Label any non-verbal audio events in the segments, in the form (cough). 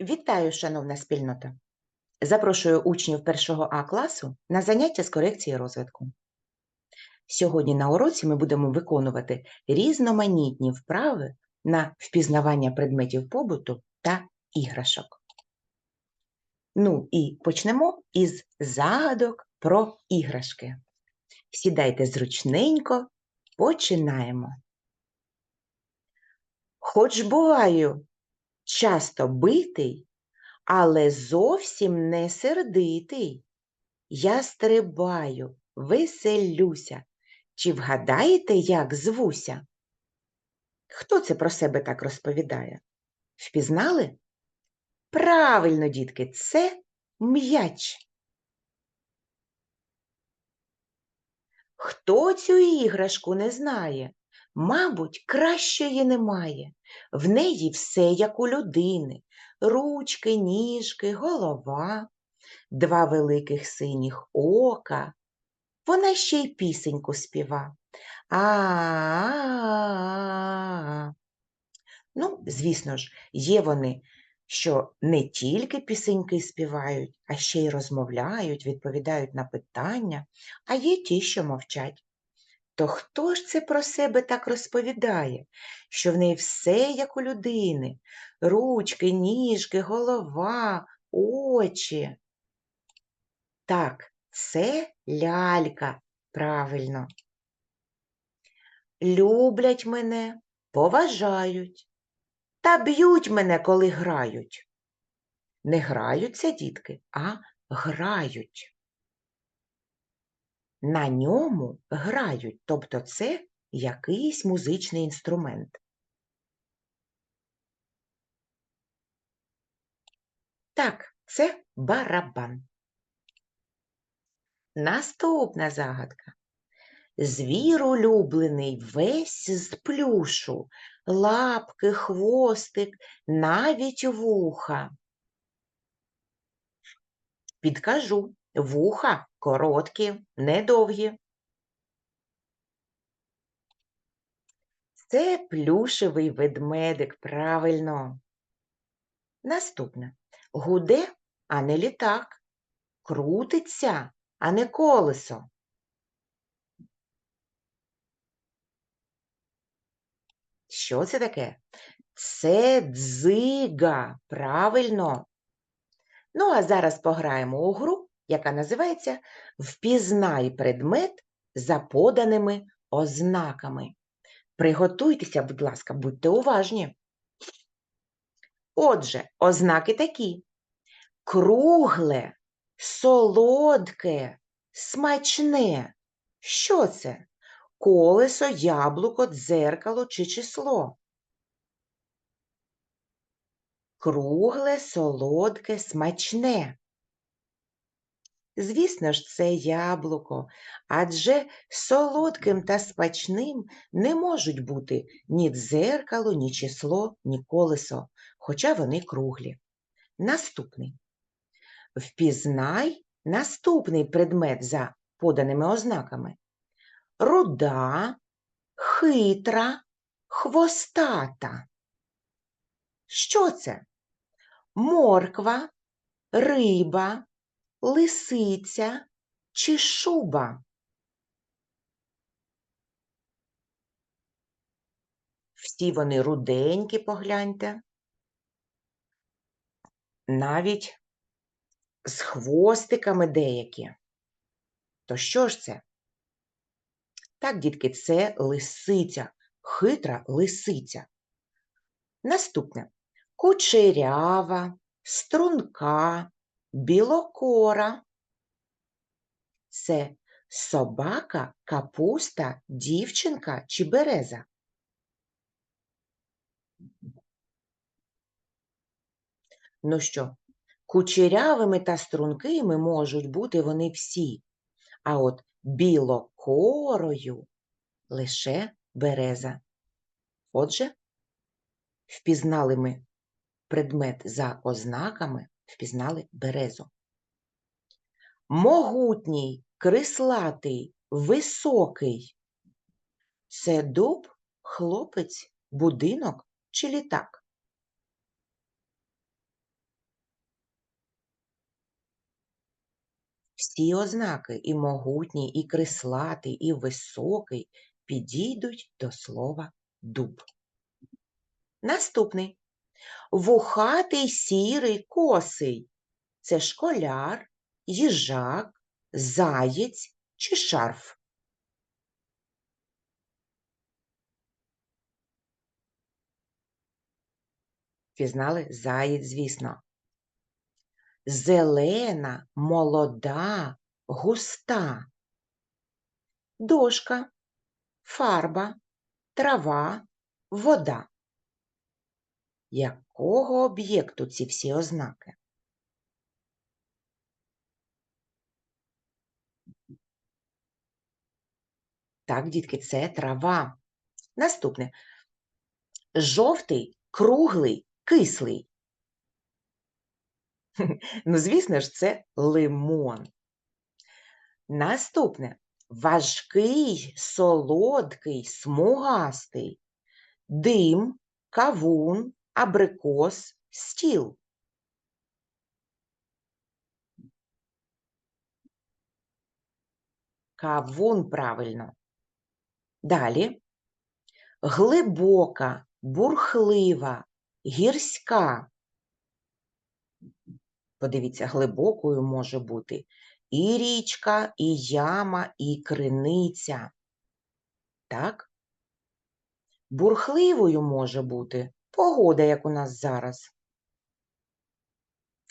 Вітаю, шановна спільнота! Запрошую учнів першого А класу на заняття з корекції розвитку. Сьогодні на уроці ми будемо виконувати різноманітні вправи на впізнавання предметів побуту та іграшок. Ну і почнемо із загадок про іграшки. Сідайте зручненько, починаємо. Хоч буваю часто битий, але зовсім не сердитий. Я стрибаю, веселюся. Чи вгадаєте, як звуся? Хто це про себе так розповідає? Впізнали? Правильно, дітки, це м'яч. Хто цю іграшку не знає? Мабуть, кращої немає. В неї все як у людини. Ручки, ніжки, голова, два великих синіх ока. Вона ще й пісеньку співа. А-а-а. Ну, звісно ж, є вони, що не тільки пісеньки співають, а ще й розмовляють, відповідають на питання, а є ті, що мовчать. То хто ж це про себе так розповідає, що в неї все як у людини, ручки, ніжки, голова, очі? Так, це лялька, правильно. Люблять мене, поважають, та б'ють мене, коли грають. Не граються дітки, а грають. На ньому грають, тобто це якийсь музичний інструмент. Так, це барабан. Наступна загадка. Звір улюблений весь з плюшу, лапки, хвостик, навіть вуха. Підкажу, вуха короткі, недовгі. Це плюшевий ведмедик, правильно. Наступне. Гуде, а не літак. Крутиться, а не колесо. Що це таке? Це дзига, правильно. Ну, а зараз пограємо у гру, яка називається Впізнай предмет за поданими ознаками. Приготуйтеся, будь ласка, будьте уважні. Отже, ознаки такі: кругле, солодке, смачне. Що це? Колесо, яблуко, дзеркало чи число? Кругле, солодке, смачне. Звісно ж, це яблуко, адже солодким та смачним не можуть бути ні дзеркало, ні число, ні колесо, хоча вони круглі. Наступний. Впізнай наступний предмет за поданими ознаками. Руда, хитра, хвостата. Що це? Морква, риба, лисиця чи шуба? Всі вони руденькі, погляньте. Навіть з хвостиками деякі. То що ж це? Так, дітки, це лисиця, хитра лисиця. Наступне кучерява, струнка, білокора. Це собака, капуста, дівчинка чи береза. Ну що, кучерявими та стрункими можуть бути вони всі, а от білокорою лише береза. Отже, впізнали ми предмет за ознаками, впізнали березу. Могутній, крислатий, високий це дуб, хлопець, будинок чи літак. Всі ознаки і могутній, і крислатий, і високий підійдуть до слова дуб. Наступний Вухатий сірий косий. Це школяр, їжак, заєць чи шарф. Пізнали? Заєць, звісно. Зелена, молода, густа. Дошка, фарба, трава, вода. Якого об'єкту ці всі ознаки? Так, дітки, це трава. Наступне. Жовтий, круглий, кислий. (laughs) Ну, звісно ж, це лимон. Наступне. Важкий, солодкий, смугастий. Дим, кавун, абрикос, стіл. Кавун правильно. Далі. Глибока, бурхлива, гірська. Подивіться, глибокою може бути і річка, і яма, і криниця. Так? Бурхливою може бути погода, як у нас зараз,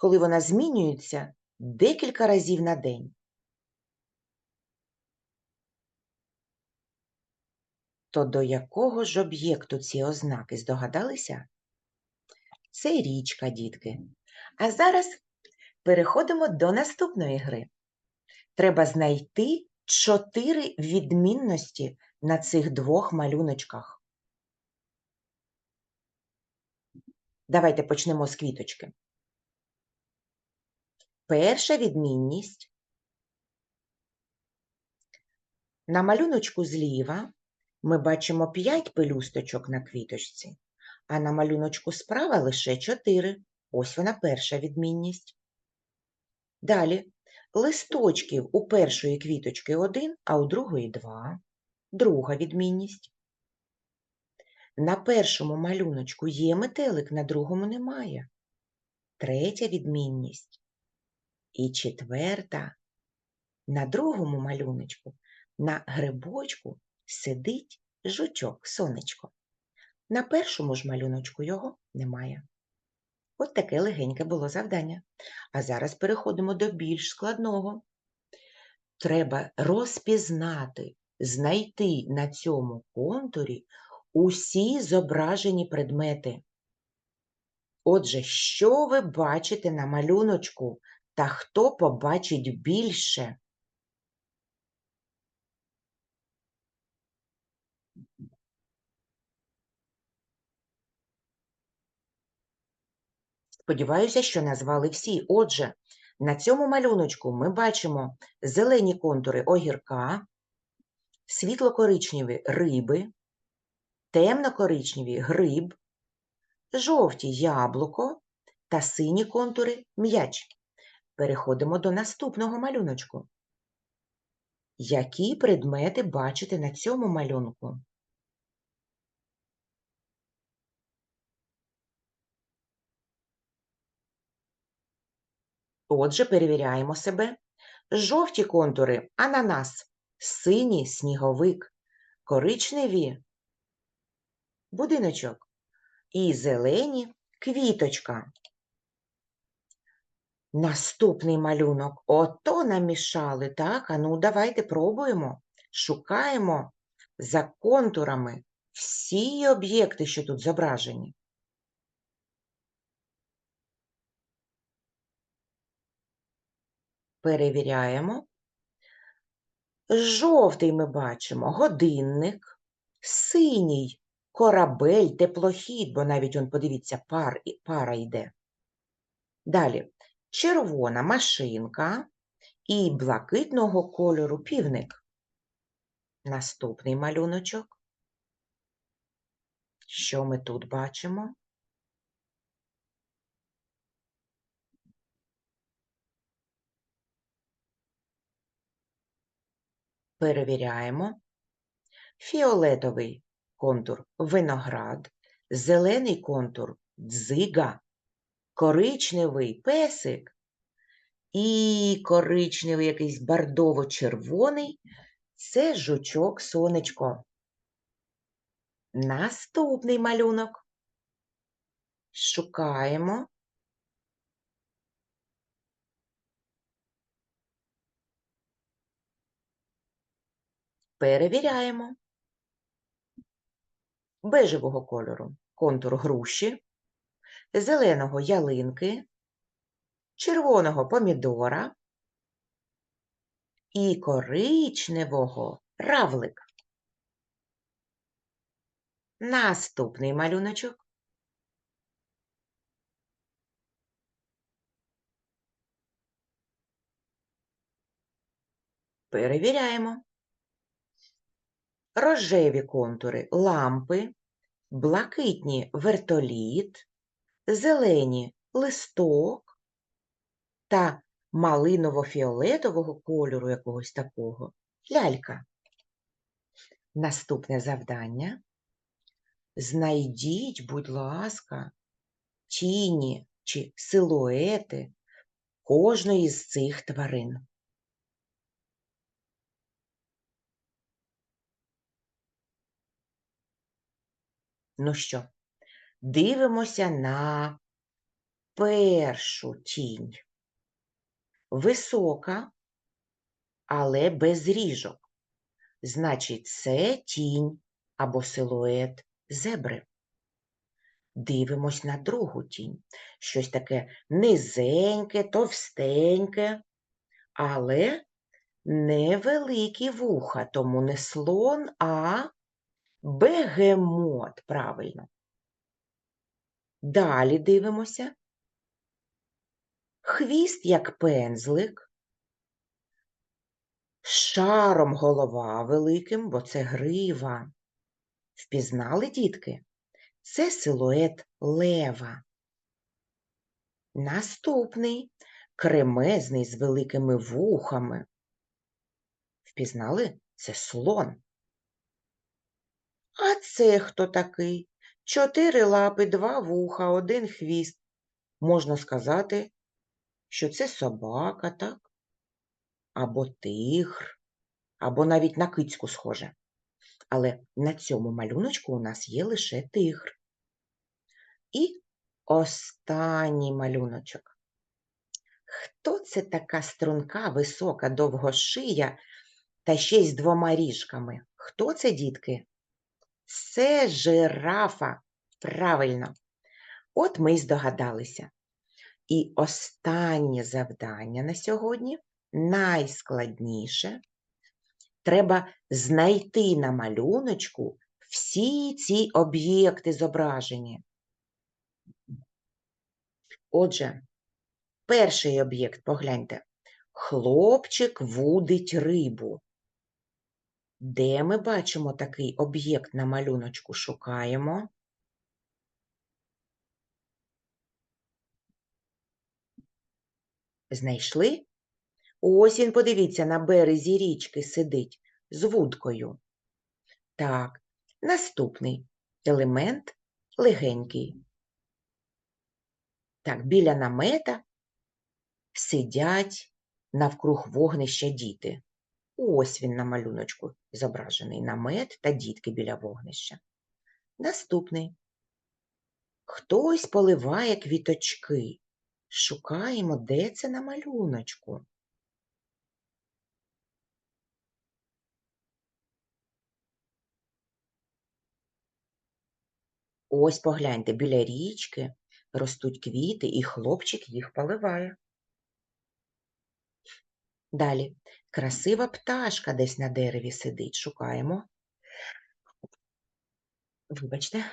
коли вона змінюється декілька разів на день. То до якого ж об'єкту ці ознаки здогадалися? Це річка, дітки. А зараз переходимо до наступної гри. Треба знайти чотири відмінності на цих двох малюночках. Давайте почнемо з квіточки. Перша відмінність. На малюночку зліва ми бачимо 5 пелюсточок на квіточці, а на малюночку справа лише 4. Ось вона перша відмінність. Далі листочків у першої квіточки 1, а у другої 2. Друга відмінність. На першому малюночку є метелик, на другому немає. Третя відмінність. І четверта. На другому малюночку на грибочку сидить жучок, сонечко. На першому ж малюночку його немає. От таке легеньке було завдання. А зараз переходимо до більш складного. Треба розпізнати, знайти на цьому контурі усі зображені предмети. Отже, що ви бачите на малюночку та хто побачить більше? Сподіваюся, що назвали всі. Отже, на цьому малюночку ми бачимо зелені контури огірка, світло-коричневі риби, темно-коричневі гриб, жовті яблуко та сині контури м'яч. Переходимо до наступного малюночку. Які предмети бачите на цьому малюнку? Отже, перевіряємо себе. Жовті контури ананас, синій сніговик, коричневі будиночок і зелені квіточка. Наступний малюнок. Ото намішали, так? А ну, давайте пробуємо. Шукаємо за контурами всі об'єкти, що тут зображені. Перевіряємо. Жовтий ми бачимо годинник, синій корабель, теплохід, бо навіть он, подивіться, пар, пара йде. Далі червона машинка і блакитного кольору півник. Наступний малюночок. Що ми тут бачимо? Перевіряємо. Фіолетовий контур виноград, зелений контур дзига, коричневий песик і коричневий якийсь бардово-червоний це жучок сонечко. Наступний малюнок. Шукаємо. Перевіряємо. Бежевого кольору контур груші, зеленого ялинки, червоного помідора і коричневого равлик. Наступний малюночок. Перевіряємо. Рожеві контури лампи, блакитні вертоліт, зелені листок та малиново-фіолетового кольору якогось такого лялька. Наступне завдання. Знайдіть, будь ласка, тіні чи силуети кожної з цих тварин. Ну що, дивимося на першу тінь. Висока, але без ріжок. Значить, це тінь або силует зебри. Дивимось на другу тінь. Щось таке низеньке, товстеньке, але невеликі вуха, тому не слон, а бегемот, правильно. Далі дивимося. Хвіст як пензлик, шаром голова великим, бо це грива. Впізнали, дітки? Це силует лева. Наступний кремезний з великими вухами. Впізнали? Це слон. А це хто такий? Чотири лапи, два вуха, один хвіст. Можна сказати, що це собака, так? Або тигр, або навіть на кицьку схоже. Але на цьому малюночку у нас є лише тигр. І останній малюночок. Хто це така струнка, висока, довгошия та ще й з двома ріжками? Хто це, дітки? Це жирафа. Правильно. От ми й здогадалися. І останнє завдання на сьогодні найскладніше. Треба знайти на малюночку всі ці об'єкти зображені. Отже, перший об'єкт, погляньте, хлопчик вудить рибу. Де ми бачимо такий об'єкт на малюночку? Шукаємо. Знайшли? Ось він, подивіться, на березі річки сидить з вудкою. Так, наступний елемент легенький. Так, біля намета сидять навкруг вогнища діти. Ось він на малюночку зображений намет та дітки біля вогнища. Наступний. Хтось поливає квіточки. Шукаємо, де це на малюночку. Ось погляньте, біля річки ростуть квіти, і хлопчик їх поливає. Далі красива пташка десь на дереві сидить. Шукаємо. Вибачте.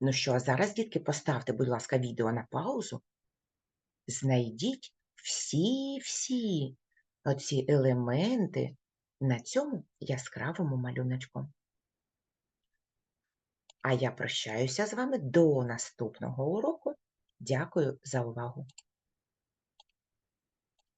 Ну що, а зараз, дітки, поставте, будь ласка, відео на паузу. Знайдіть всі-всі оці елементи на цьому яскравому малюночку. А я прощаюся з вами до наступного уроку. Дякую за увагу!